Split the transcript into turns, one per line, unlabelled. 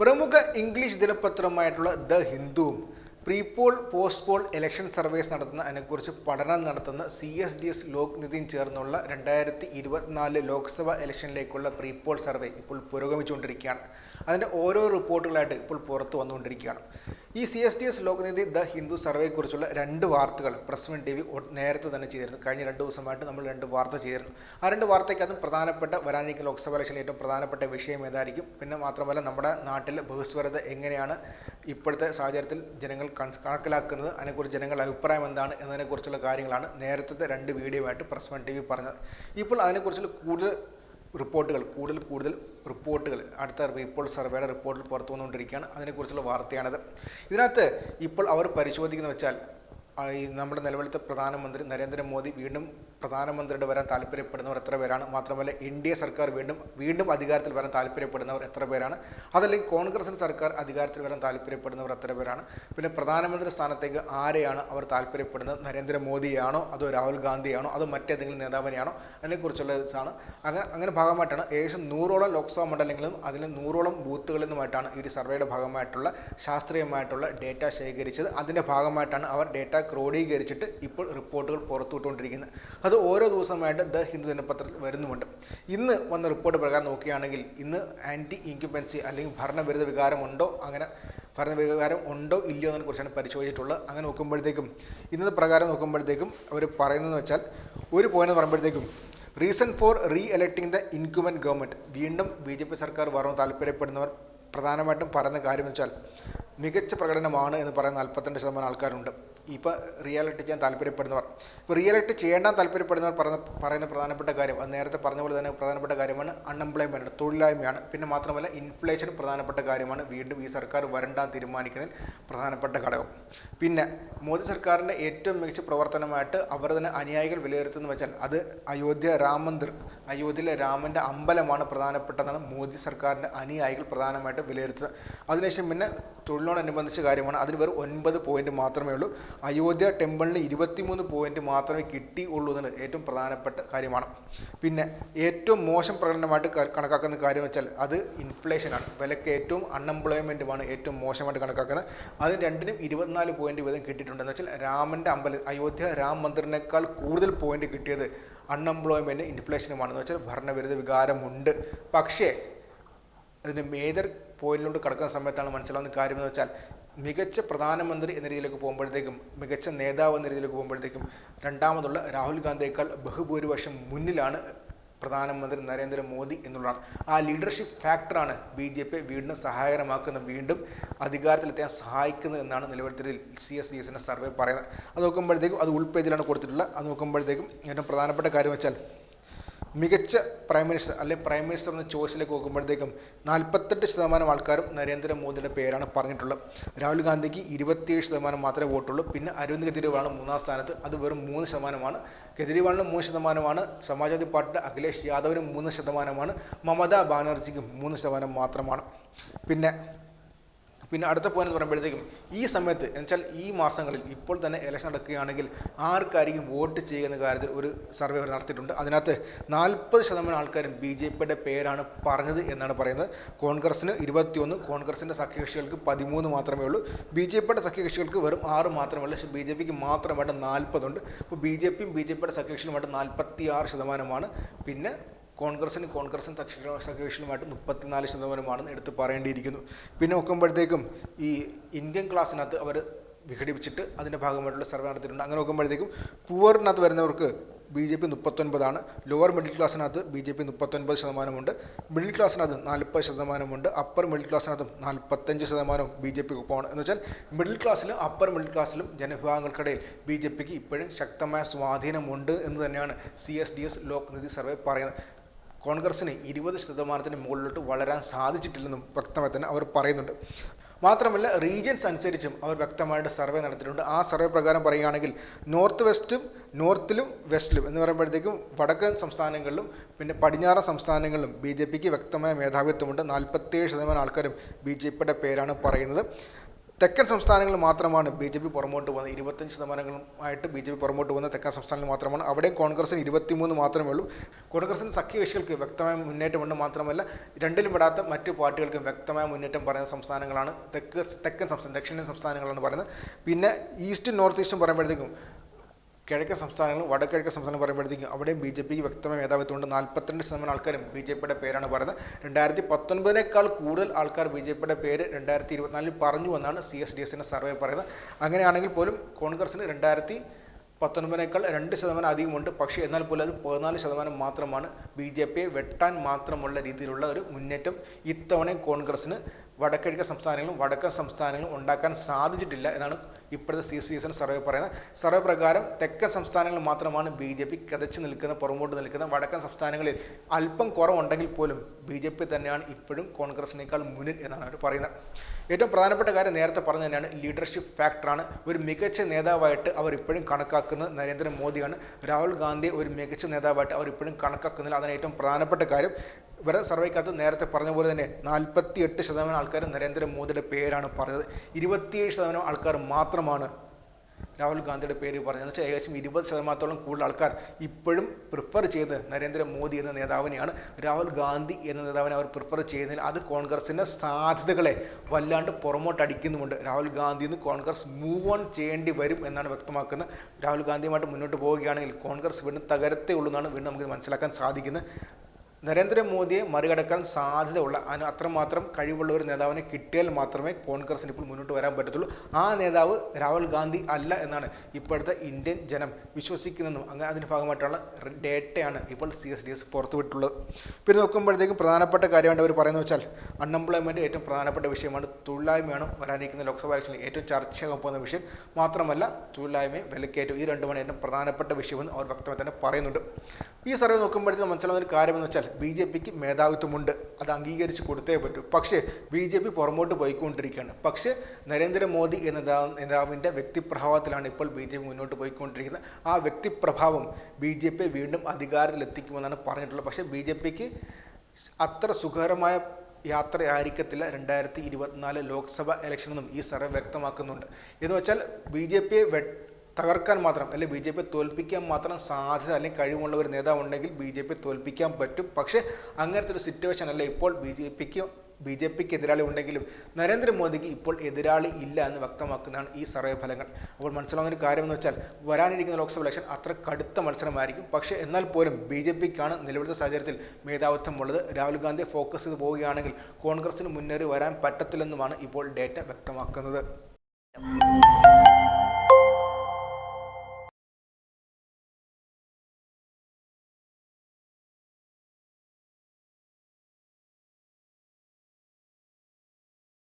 പ്രമുഖ ഇംഗ്ലീഷ് ദിനപത്രമായിട്ടുള്ള ദ ഹിന്ദുവും pre poll post poll election surveys നടത്തുന്ന അതിനെക്കുറിച്ച് പഠനം നടത്തുന്ന C S D S Lok നിധിയും ചേർന്നുള്ള രണ്ടായിരത്തി ഇരുപത്തിനാല് ലോക്സഭ ഇലക്ഷനിലേക്കുള്ള പ്രീപോൾ സർവേ ഇപ്പോൾ പുരോഗമിച്ചുകൊണ്ടിരിക്കുകയാണ്. അതിന്റെ ഓരോ റിപ്പോർട്ടുകളായിട്ട് ഇപ്പോൾ പുറത്തു വന്നുകൊണ്ടിരിക്കുകയാണ്. ഈ C S T S Lokniti the Hindu സർവേയെക്കുറിച്ചുള്ള രണ്ട് വാർത്തകൾ പ്രസ് വൺ ടി വി നേരത്തെ തന്നെ ചെയ്തിരുന്നു. കഴിഞ്ഞ രണ്ട് ദിവസമായിട്ട് നമ്മൾ രണ്ട് വാർത്ത ചെയ്തിരുന്നു. ആ രണ്ട് വാർത്തയ്ക്കകത്തും പ്രധാനപ്പെട്ട വരാനിരിക്കുന്ന ലോക്സഭ ഇലക്ഷനിൽ ഏറ്റവും പ്രധാനപ്പെട്ട വിഷയം ഏതായിരിക്കും? പിന്നെ മാത്രമല്ല നമ്മുടെ നാട്ടിൽ ബഹുസ്വരത എങ്ങനെയാണ് ഇപ്പോഴത്തെ സാഹചര്യത്തിൽ ജനങ്ങൾ കണക്കിലാക്കുന്നത്? അതിനെക്കുറിച്ച് ജനങ്ങളുടെ അഭിപ്രായം എന്താണ്? എന്നതിനെക്കുറിച്ചുള്ള കാര്യങ്ങളാണ് നേരത്തെ രണ്ട് വീഡിയോ ആയിട്ട് പ്രസ് വൺ ടി വി പറഞ്ഞത്. ഇപ്പോൾ അതിനെക്കുറിച്ചുള്ള കൂടുതൽ റിപ്പോർട്ടുകൾ കൂടുതൽ കൂടുതൽ റിപ്പോർട്ടുകൾ. അടുത്ത ഇപ്പോൾ സർവേയുടെ റിപ്പോർട്ടിൽ പുറത്തു വന്നുകൊണ്ടിരിക്കുകയാണ്. അതിനെക്കുറിച്ചുള്ള വാർത്തയാണിത്. ഇതിനകത്ത് ഇപ്പോൾ അവർ പരിശോധിക്കുന്നത് വെച്ചാൽ നമ്മുടെ നിലവിലത്തെ പ്രധാനമന്ത്രി നരേന്ദ്രമോദി വീണ്ടും പ്രധാനമന്ത്രിയുടെ വരാൻ താല്പര്യപ്പെടുന്നവർ എത്ര പേരാണ്? മാത്രമല്ല എൻ ഡി എ സർക്കാർ വീണ്ടും വീണ്ടും അധികാരത്തിൽ വരാൻ താല്പര്യപ്പെടുന്നവർ എത്ര പേരാണ്? അതല്ലെങ്കിൽ കോൺഗ്രസിന് സർക്കാർ അധികാരത്തിൽ വരാൻ താല്പര്യപ്പെടുന്നവർ എത്ര പേരാണ്? പിന്നെ പ്രധാനമന്ത്രി സ്ഥാനത്തേക്ക് ആരെയാണ് അവർ താല്പര്യപ്പെടുന്നത്? നരേന്ദ്രമോദിയാണോ? അതോ രാഹുൽ ഗാന്ധിയാണോ? അതോ മറ്റേതെങ്കിലും നേതാവിനെയാണോ? അതിനെക്കുറിച്ചുള്ള ഇതാണ്. അങ്ങനെ അങ്ങനെ ഭാഗമായിട്ടാണ് ഏകദേശം നൂറോളം ലോക്സഭാ മണ്ഡലങ്ങളിലും അതിൽ നൂറോളം ബൂത്തുകളിൽ നിന്നുമായിട്ടാണ് ഈ ഒരു സർവേയുടെ ഭാഗമായിട്ടുള്ള ശാസ്ത്രീയമായിട്ടുള്ള ഡേറ്റ ശേഖരിച്ചത്. അതിന്റെ ഭാഗമായിട്ടാണ് അവർ ഡേറ്റ ക്രോഡീകരിച്ചിട്ട് ഇപ്പോൾ റിപ്പോർട്ടുകൾ പുറത്തുവിട്ടുകൊണ്ടിരിക്കുന്നത്. അത് ഓരോ ദിവസമായിട്ട് ദ ഹിന്ദു ദിനപത്രത്തിൽ വരുന്നുമുണ്ട്. ഇന്ന് വന്ന റിപ്പോർട്ട് പ്രകാരം നോക്കുകയാണെങ്കിൽ ഇന്ന് ആന്റി ഇൻക്യുബൻസി അല്ലെങ്കിൽ ഭരണവിരുദ്ധ വികാരമുണ്ടോ അങ്ങനെ ഭരണവികാരം ഉണ്ടോ? ഇല്ലയോ എന്നതിനെ കുറിച്ചാണ് പരിശോധിച്ചിട്ടുള്ളത്. അങ്ങനെ നോക്കുമ്പോഴത്തേക്കും ഇന്നത്തെ പ്രകാരം നോക്കുമ്പോഴത്തേക്കും അവർ പറയുന്നതെന്ന് വെച്ചാൽ ഒരു പോയിന്റ് പറയുമ്പോഴത്തേക്കും reason for reelecting the incumbent government വീണ്ടും ബി ജെ പി സർക്കാർ വരണം താല്പര്യപ്പെടുന്നവർ പ്രധാനമായിട്ടും പറയുന്ന കാര്യം വെച്ചാൽ മികച്ച പ്രകടനമാണ് എന്ന് പറയുന്ന നാൽപ്പത്തിരണ്ട് ശതമാനം ആൾക്കാരുണ്ട്. ഇപ്പോൾ റിയാലിറ്റി ചെയ്യാൻ താല്പര്യപ്പെടുന്നവർ. ഇപ്പോൾ റിയാലിറ്റി ചെയ്യേണ്ട താല്പര്യപ്പെടുന്നവർ പറയുന്ന പറയുന്ന പ്രധാനപ്പെട്ട കാര്യം അത് നേരത്തെ പറഞ്ഞ പോലെ തന്നെ പ്രധാനപ്പെട്ട കാര്യമാണ് അൺഎംപ്ലോയ്മെന്റ് തൊഴിലില്ലായ്മയാണ്. പിന്നെ മാത്രമല്ല ഇൻഫ്ലേഷൻ പ്രധാനപ്പെട്ട കാര്യമാണ്. വീണ്ടും ഈ സർക്കാർ വരണ്ടാൻ തീരുമാനിക്കുന്നതിൽ പ്രധാനപ്പെട്ട ഘടകം. പിന്നെ മോദി സർക്കാരിന്റെ ഏറ്റവും മികച്ച പ്രവർത്തനമായിട്ട് അവർ തന്നെ അനുയായികൾ വിലയിരുത്തുന്നത് വെച്ചാൽ അത് അയോധ്യ രാം മന്ദിർ അയോധ്യയിലെ രാമന്റെ അമ്പലമാണ് പ്രധാനപ്പെട്ടതാണ് മോദി സർക്കാരിന്റെ അനുയായികൾ പ്രധാനമായിട്ട് വിലയിരുത്തുന്നത്. അതിനുശേഷം പിന്നെ തൊഴിലിനോടനുബന്ധിച്ച കാര്യമാണ്. അതിന് വെറും ഒൻപത് പോയിന്റ് മാത്രമേ ഉള്ളൂ. അയോധ്യ ടെമ്പിളിന് ഇരുപത്തിമൂന്ന് പോയിന്റ് മാത്രമേ കിട്ടിയുള്ളൂ എന്നുള്ളത് ഏറ്റവും പ്രധാനപ്പെട്ട കാര്യമാണ്. പിന്നെ ഏറ്റവും മോശം പ്രകടനമായിട്ട് കണക്കാക്കുന്ന കാര്യം വെച്ചാൽ അത് ഇൻഫ്ലേഷനാണ് വിലക്ക് ഏറ്റവും അൺഎംപ്ലോയ്മെന്റുമാണ് ഏറ്റവും മോശമായിട്ട് കണക്കാക്കുന്നത്. അതിന് രണ്ടിനും ഇരുപത്തിനാല് പോയിന്റ് വീതം കിട്ടിയിട്ടുണ്ടെന്ന് വെച്ചാൽ രാമന്റെ അമ്പലം അയോധ്യ രാം മന്ദിറിനേക്കാൾ കൂടുതൽ പോയിന്റ് കിട്ടിയത് അൺഎംപ്ലോയ്മെന്റ് ഇൻഫ്ലേഷനുമാണെന്ന് വെച്ചാൽ ഭരണവിരുദ്ധ വികാരമുണ്ട്. പക്ഷേ അതിന്റെ മേജർ പോയിന്റിലോട്ട് കടക്കുന്ന സമയത്താണ് മനസ്സിലാവുന്ന കാര്യം എന്ന് വെച്ചാൽ മികച്ച പ്രധാനമന്ത്രി എന്ന രീതിയിലേക്ക് പോകുമ്പോഴത്തേക്കും മികച്ച നേതാവ് എന്ന രീതിയിലേക്ക് പോകുമ്പോഴത്തേക്കും രണ്ടാമതുള്ള രാഹുൽ ഗാന്ധിയേക്കാൾ ബഹുഭൂരിപക്ഷം മുന്നിലാണ് പ്രധാനമന്ത്രി നരേന്ദ്രമോദി എന്നുള്ളതാണ്. ആ ലീഡർഷിപ്പ് ഫാക്ടറാണ് ബി ജെ പി വീണ്ടും സഹായകരമാക്കുന്ന വീണ്ടും അധികാരത്തിലെത്താൻ സഹായിക്കുന്നത് എന്നാണ് നിലവിലത്തെ സി എസ് ഡി എസിന്റെ സർവേ പറയുന്നത്. അത് നോക്കുമ്പോഴത്തേക്കും അത് ഉൾപേജിലാണ് കൊടുത്തിട്ടുള്ളത്. അത് നോക്കുമ്പോഴത്തേക്കും ഏറ്റവും പ്രധാനപ്പെട്ട കാര്യം വെച്ചാൽ മികച്ച പ്രൈം മിനിസ്റ്റർ അല്ലെങ്കിൽ പ്രൈം മിനിസ്റ്റർ എന്ന ചോയ്സിലേക്ക് നോക്കുമ്പോഴത്തേക്കും നാൽപ്പത്തെട്ട് ശതമാനം ആൾക്കാരും നരേന്ദ്രമോദിയുടെ പേരാണ് പറഞ്ഞിട്ടുള്ളത്. രാഹുൽ ഗാന്ധിക്ക് ഇരുപത്തിയേഴ് ശതമാനം മാത്രമേ വോട്ടുള്ളൂ. പിന്നെ അരവിന്ദ് കെജ്രിവാളാണ് മൂന്നാം സ്ഥാനത്ത്. അത് വെറും മൂന്ന് ശതമാനമാണ്. കെജ്രിവാളിന് മൂന്ന് ശതമാനമാണ്. സമാജ്വാദി പാർട്ടിയുടെ അഖിലേഷ് യാദവിന് മൂന്ന് ശതമാനമാണ്. മമതാ ബാനർജിക്കും മൂന്ന് ശതമാനം മാത്രമാണ്. പിന്നെ പിന്നെ അടുത്ത പോയിന്റ് എന്ന് പറയുമ്പോഴത്തേക്കും ഈ സമയത്ത് എന്നുവെച്ചാൽ ഈ മാസങ്ങളിൽ ഇപ്പോൾ തന്നെ ഇലക്ഷൻ നടക്കുകയാണെങ്കിൽ ആർക്കായിരിക്കും വോട്ട് ചെയ്യുന്ന കാര്യത്തിൽ ഒരു സർവേ നടത്തിയിട്ടുണ്ട്. അതിനകത്ത് നാൽപ്പത് ശതമാനം ആൾക്കാരും ബി ജെ പിയുടെ പേരാണ് പറഞ്ഞത് എന്നാണ് പറയുന്നത്. കോൺഗ്രസിന് ഇരുപത്തിയൊന്ന് കോൺഗ്രസിന്റെ സഖ്യകക്ഷികൾക്ക് പതിമൂന്ന് മാത്രമേ ഉള്ളൂ. ബി ജെ പിയുടെ സഖ്യകക്ഷികൾക്ക് വെറും ആറ് മാത്രമേ ഉള്ളൂ. പക്ഷേ ബി ജെ പിക്ക് മാത്രമായിട്ട് നാൽപ്പതുണ്ട്. അപ്പോൾ ബി ജെ പിയും ബി ജെ പിയുടെ സഖ്യകക്ഷികളുമായിട്ട് നാൽപ്പത്തി ആറ് ശതമാനമാണ്. പിന്നെ കോൺഗ്രസിന് കോൺഗ്രസും സഖ്യ സഖ്യകക്ഷികളുമായിട്ട് മുപ്പത്തിനാല് ശതമാനമാണെന്ന് എടുത്ത് പറയേണ്ടിയിരിക്കുന്നു. പിന്നെ നോക്കുമ്പോഴത്തേക്കും ഈ ഇന്ത്യൻ ക്ലാസ്സിനകത്ത് അവർ വിഘടിപ്പിച്ചിട്ട് അതിന്റെ ഭാഗമായിട്ടുള്ള സർവേ നടത്തിയിട്ടുണ്ട്. അങ്ങനെ നോക്കുമ്പോഴത്തേക്കും പൂവറിനകത്ത് വരുന്നവർക്ക് ബി ജെ പി മുപ്പത്തൊൻപതാണ്. ലോവർ മിഡിൽ ക്ലാസ്സിനകത്ത് ബി ജെ പി മുപ്പത്തൊൻപത് ശതമാനമുണ്ട്. മിഡിൽ ക്ലാസ്സിനകത്ത് നാൽപ്പത് ശതമാനമുണ്ട്. അപ്പർ മിഡിൽ ക്ലാസ്സിനകത്തും നാൽപ്പത്തഞ്ച് ശതമാനവും ബി ജെ പിക്ക് പോകണം എന്ന് വെച്ചാൽ മിഡിൽ ക്ലാസ്സിലും അപ്പർ മിഡിൽ ക്ലാസ്സിലും ജനവിഭാഗങ്ങൾക്കിടയിൽ ബി ജെ പിക്ക് ഇപ്പോഴും ശക്തമായ സ്വാധീനമുണ്ട് എന്ന് തന്നെയാണ് C S D S Lok Niti survey പറയുന്നത്. കോൺഗ്രസിന് ഇരുപത് ശതമാനത്തിന് മുകളിലോട്ട് വളരാൻ സാധിച്ചിട്ടില്ലെന്നും വ്യക്തമായി തന്നെ അവർ പറയുന്നുണ്ട്. മാത്രമല്ല റീജിയൻസ് അനുസരിച്ചും അവർ വ്യക്തമായിട്ട് സർവേ നടത്തിയിട്ടുണ്ട്. ആ സർവേ പ്രകാരം പറയുകയാണെങ്കിൽ നോർത്ത് വെസ്റ്റും നോർത്തിലും വെസ്റ്റിലും എന്ന് പറയുമ്പോഴത്തേക്കും വടക്കൻ സംസ്ഥാനങ്ങളിലും പിന്നെ പടിഞ്ഞാറൻ സംസ്ഥാനങ്ങളിലും ബി ജെ പിക്ക് വ്യക്തമായ മേധാവിത്വമുണ്ട്. നാൽപ്പത്തേഴ് ശതമാനം ആൾക്കാരും ബി ജെ പിയുടെ പേരാണ് പറയുന്നത്. തെക്കൻ സംസ്ഥാനങ്ങളിൽ മാത്രമാണ് ബി ജെ പി പുറമോട്ട് പോകുന്നത്. ഇരുപത്തഞ്ച് ശതമാനങ്ങളുമായിട്ട് ബി ജെ പി പുറമോട്ട് പോകുന്ന തെക്കൻ സംസ്ഥാനങ്ങളിൽ മാത്രമാണ്. അവിടെ കോൺഗ്രസിന് ഇരുപത്തിമൂന്ന് മാത്രമേ ഉള്ളൂ. കോൺഗ്രസിന് സഖ്യകക്ഷികൾക്ക് വ്യക്തമായ മുന്നേറ്റമുണ്ട് മാത്രമല്ല രണ്ടിലും പെടാത്ത മറ്റു പാർട്ടികൾക്കും വ്യക്തമായ മുന്നേറ്റം പറയുന്ന സംസ്ഥാനങ്ങളാണ് തെക്ക് തെക്കൻ സംസ്ഥാനം ദക്ഷിണേന്ത്യൻ സംസ്ഥാനങ്ങളാണ് പറയുന്നത്. പിന്നെ ഈസ്റ്റും നോർത്ത് ഈസ്റ്റും പറയുമ്പോഴത്തേക്കും കിഴക്കൻ സംസ്ഥാനങ്ങളും വടക്കിഴക്കൻ സംസ്ഥാനം പറയുമ്പോഴത്തേക്കും അവിടെയും ബി ജെ പിക്ക് വ്യക്തമായ മേധാവിത്വമുണ്ട്. നാൽപ്പത്തിരണ്ട് ശതമാനം ആൾക്കാരും ബി ജെ പിയുടെ പേരാണ് പറയുന്നത്. രണ്ടായിരത്തി പത്തൊൻപതിനേക്കാൾ കൂടുതൽ ആൾക്കാർ ബി ജെ പിയുടെ പേര് രണ്ടായിരത്തി ഇരുപത്തിനാലിൽ പറഞ്ഞു എന്നാണ് സി എസ് ഡി എസിന്റെ സർവേ പറയുന്നത്. അങ്ങനെയാണെങ്കിൽ പോലും കോൺഗ്രസിന് രണ്ടായിരത്തി പത്തൊൻപതിനേക്കാൾ രണ്ട് ശതമാനം അധികമുണ്ട്. പക്ഷേ എന്നാൽ പോലും അത് പതിനാല് ശതമാനം മാത്രമാണ്. ബി ജെ പിയെ വെട്ടാൻ മാത്രമുള്ള രീതിയിലുള്ള ഒരു മുന്നേറ്റം ഇത്തവണയും കോൺഗ്രസിന് വടക്കിഴക്കൻ സംസ്ഥാനങ്ങളും വടക്കൻ സംസ്ഥാനങ്ങളും ഉണ്ടാക്കാൻ സാധിച്ചിട്ടില്ല എന്നാണ് ഇപ്പോഴത്തെ സി സി എസിന് സർവേ പറയുന്നത്. സർവേ പ്രകാരം തെക്കൻ സംസ്ഥാനങ്ങളിൽ മാത്രമാണ് ബി ജെ പി കിതച്ച് നിൽക്കുന്ന പുറമോട്ട് നിൽക്കുന്ന വടക്കൻ സംസ്ഥാനങ്ങളിൽ അല്പം കുറവുണ്ടെങ്കിൽ പോലും ബി ജെ പി തന്നെയാണ് ഇപ്പോഴും കോൺഗ്രസിനേക്കാൾ മുന്നിൽ എന്നാണ് അവർ പറയുന്നത്. ഏറ്റവും പ്രധാനപ്പെട്ട കാര്യം നേരത്തെ പറഞ്ഞു തന്നെയാണ് ലീഡർഷിപ്പ് ഫാക്ടറാണ്. ഒരു മികച്ച നേതാവായിട്ട് അവർ ഇപ്പോഴും കണക്കാക്കുന്നത് നരേന്ദ്രമോദിയാണ്. രാഹുൽ ഗാന്ധി ഒരു മികച്ച നേതാവായിട്ട് അവർ ഇപ്പോഴും കണക്കാക്കുന്നില്ല. അതിന് ഏറ്റവും പ്രധാനപ്പെട്ട കാര്യം. ഇവരെ സർവേക്കകത്ത് നേരത്തെ പറഞ്ഞ പോലെ തന്നെ നാൽപ്പത്തി എട്ട് ശതമാനം ആൾക്കാർ നരേന്ദ്രമോദിയുടെ പേരാണ് പറഞ്ഞത്. ഇരുപത്തിയേഴ് ശതമാനം ആൾക്കാർ മാത്രമാണ് രാഹുൽ ഗാന്ധിയുടെ പേര് പറഞ്ഞത്. വെച്ചാൽ ഏകദേശം ഇരുപത് ശതമാനത്തോളം കൂടുതൽ ആൾക്കാർ ഇപ്പോഴും പ്രിഫർ ചെയ്ത് നരേന്ദ്രമോദി എന്ന നേതാവിനെയാണ്. രാഹുൽ ഗാന്ധി എന്ന നേതാവിനെ അവർ പ്രിഫർ ചെയ്യുന്നതിൽ അത് കോൺഗ്രസിന്റെ സാധ്യതകളെ വല്ലാണ്ട് പുറമോട്ടടിക്കുന്നുമുണ്ട് രാഹുൽ ഗാന്ധി നിന്ന് കോൺഗ്രസ് മൂവ് ഓൺ ചെയ്യേണ്ടി വരും എന്നാണ് വ്യക്തമാക്കുന്നത്. രാഹുൽ ഗാന്ധിയുമായിട്ട് മുന്നോട്ട് പോവുകയാണെങ്കിൽ കോൺഗ്രസ് വീണ്ടും തകരത്തേ ഉള്ളൂ എന്നാണ് വീണ്ടും നമുക്ക് മനസ്സിലാക്കാൻ സാധിക്കുന്നത്. നരേന്ദ്രമോദിയെ മറികടക്കാൻ സാധ്യതയുള്ള അത്രമാത്രം കഴിവുള്ള ഒരു നേതാവിനെ കിട്ടിയാൽ മാത്രമേ കോൺഗ്രസിന് ഇപ്പോൾ മുന്നോട്ട് വരാൻ പറ്റത്തുള്ളൂ. ആ നേതാവ് രാഹുൽ ഗാന്ധി അല്ല എന്നാണ് ഇപ്പോഴത്തെ ഇന്ത്യൻ ജനം വിശ്വസിക്കുന്നതും. അങ്ങനെ അതിന്റെ ഭാഗമായിട്ടുള്ള ഡേറ്റയാണ് ഇപ്പോൾ സി എസ് ഡി എസ് പുറത്തുവിട്ടുള്ളത്. പിന്നെ നോക്കുമ്പോഴത്തേക്കും പ്രധാനപ്പെട്ട കാര്യമായിട്ട് അവർ പറയുന്നത് വെച്ചാൽ അൺഎംപ്ലോയ്മെന്റ് ഏറ്റവും പ്രധാനപ്പെട്ട വിഷയമാണ്. തൊഴിലായ്മയാണ് വരാനിരിക്കുന്ന ലോക്സഭാ ഇലക്ഷനിൽ ഏറ്റവും ചർച്ചയാകാൻ പോകുന്ന വിഷയം. മാത്രമല്ല തൊഴിലായ്മയും വിലക്കയറ്റവും ഈ രണ്ടുമാണ് ഏറ്റവും പ്രധാനപ്പെട്ട വിഷയമെന്ന് അവർ വ്യക്തമായി തന്നെ പറയുന്നുണ്ട്. ഈ സർവേ നോക്കുമ്പോഴത്തേക്കും മനസ്സിലാവുന്ന ഒരു കാര്യമെന്ന് വെച്ചാൽ ബി ജെ പിക്ക് മേധാവിത്വമുണ്ട്. അത് അംഗീകരിച്ച് കൊടുത്തേ പറ്റൂ. പക്ഷേ ബി ജെ പി പുറമോട്ട് പോയിക്കൊണ്ടിരിക്കുകയാണ്. പക്ഷേ നരേന്ദ്രമോദി എന്ന നേതാ- നേതാവിന്റെ വ്യക്തിപ്രഭാവത്തിലാണ് ഇപ്പോൾ ബി ജെ പി മുന്നോട്ട് പോയിക്കൊണ്ടിരിക്കുന്നത്. ആ വ്യക്തിപ്രഭാവം ബി ജെ പി വീണ്ടും അധികാരത്തിലെത്തിക്കുമെന്നാണ് പറഞ്ഞിട്ടുള്ളത്. പക്ഷേ ബി ജെ പിക്ക് അത്ര സുഖകരമായ യാത്രയായിരിക്കത്തില്ല രണ്ടായിരത്തി ഇരുപത്തിനാല് ലോക്സഭ ഇലക്ഷനെന്നും ഈ സർവേ വ്യക്തമാക്കുന്നുണ്ട്. എന്ന് വെച്ചാൽ ബി ജെ വെ തകർക്കാൻ മാത്രം അല്ലെങ്കിൽ ബി ജെ പി തോൽപ്പിക്കാൻ മാത്രം സാധ്യത അല്ലെങ്കിൽ കഴിവുള്ള ഒരു നേതാവ് ഉണ്ടെങ്കിൽ ബി ജെ പി തോൽപ്പിക്കാൻ പറ്റും. പക്ഷേ അങ്ങനത്തെ ഒരു സിറ്റുവേഷൻ അല്ല ഇപ്പോൾ ബി ജെ പിക്ക് ബി ജെ പിക്ക് എതിരാളി ഉണ്ടെങ്കിലും നരേന്ദ്രമോദിക്ക് ഇപ്പോൾ എതിരാളി ഇല്ല എന്ന് വ്യക്തമാക്കുന്നതാണ് ഈ സർവേ ഫലങ്ങൾ. അപ്പോൾ മനസ്സിലാവുന്ന ഒരു കാര്യമെന്ന് വെച്ചാൽ വരാനിരിക്കുന്ന ലോക്സഭ ഇലക്ഷൻ അത്ര കടുത്ത മത്സരമായിരിക്കും. പക്ഷേ എന്നാൽ പോലും ബി ജെ പിക്കാണ് നിലവിലത്തെ സാഹചര്യത്തിൽ മേധാവിത്വമുള്ളത്. രാഹുൽ ഗാന്ധി ഫോക്കസ് ചെയ്ത് പോവുകയാണെങ്കിൽ കോൺഗ്രസിന് മുന്നേറി വരാൻ പറ്റത്തില്ലെന്നുമാണ് ഇപ്പോൾ ഡേറ്റ വ്യക്തമാക്കുന്നത്.